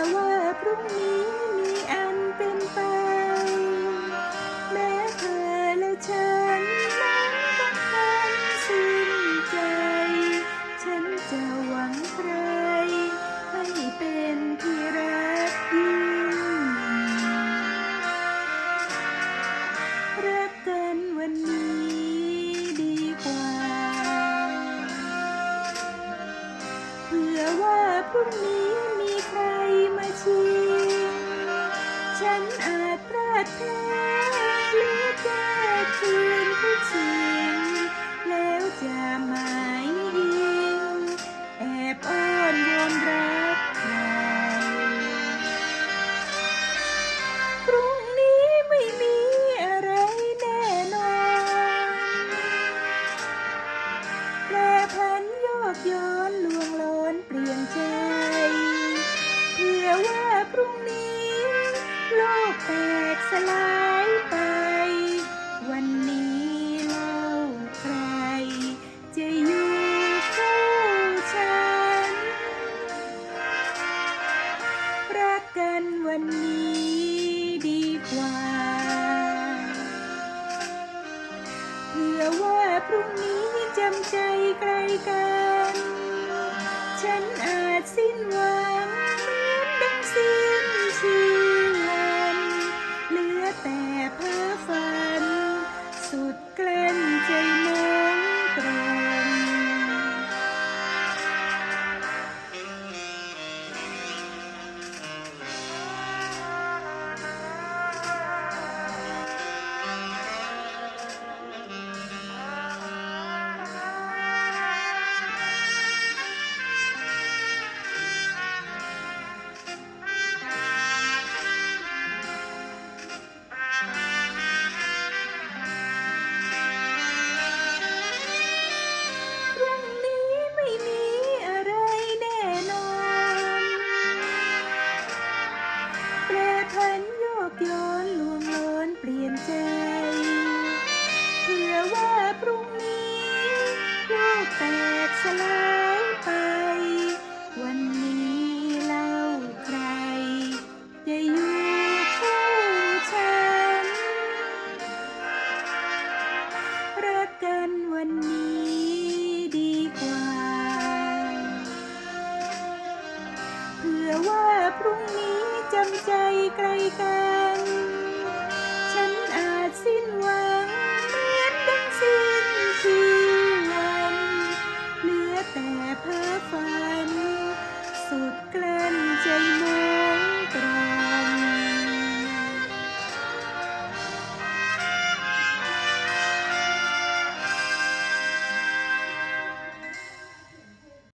อว่าพรุ่งนี้มีอันเป็นไป แม้เธอและฉันนั้นต้องพันสิ้นใจ ฉันจะหวังใครให้เป็นที่รักยิ่งรักกันวันนี้ดีกว่า เพื่อว่าพรุ่งนี้มีใคร ชีฉันอาจประเแพ้หรือแก้คืนผู้ชิงแล้วจะ สลายไป วันนี้เล่าใคร จะอยู่คู่ฉัน รักกันวันนี้ดีกว่า เพื่อว่าพรุ่งนี้จำใจใครกัน จ เพื่อว่าพรุ่งนี้โลกแตกสลายไป วันนี้เล่าใคร จะอยู่คู่ฉัน รักกันวันนี้ดีกว่า เพื่อว่าพรุ่งนี้จำใจไกลกัน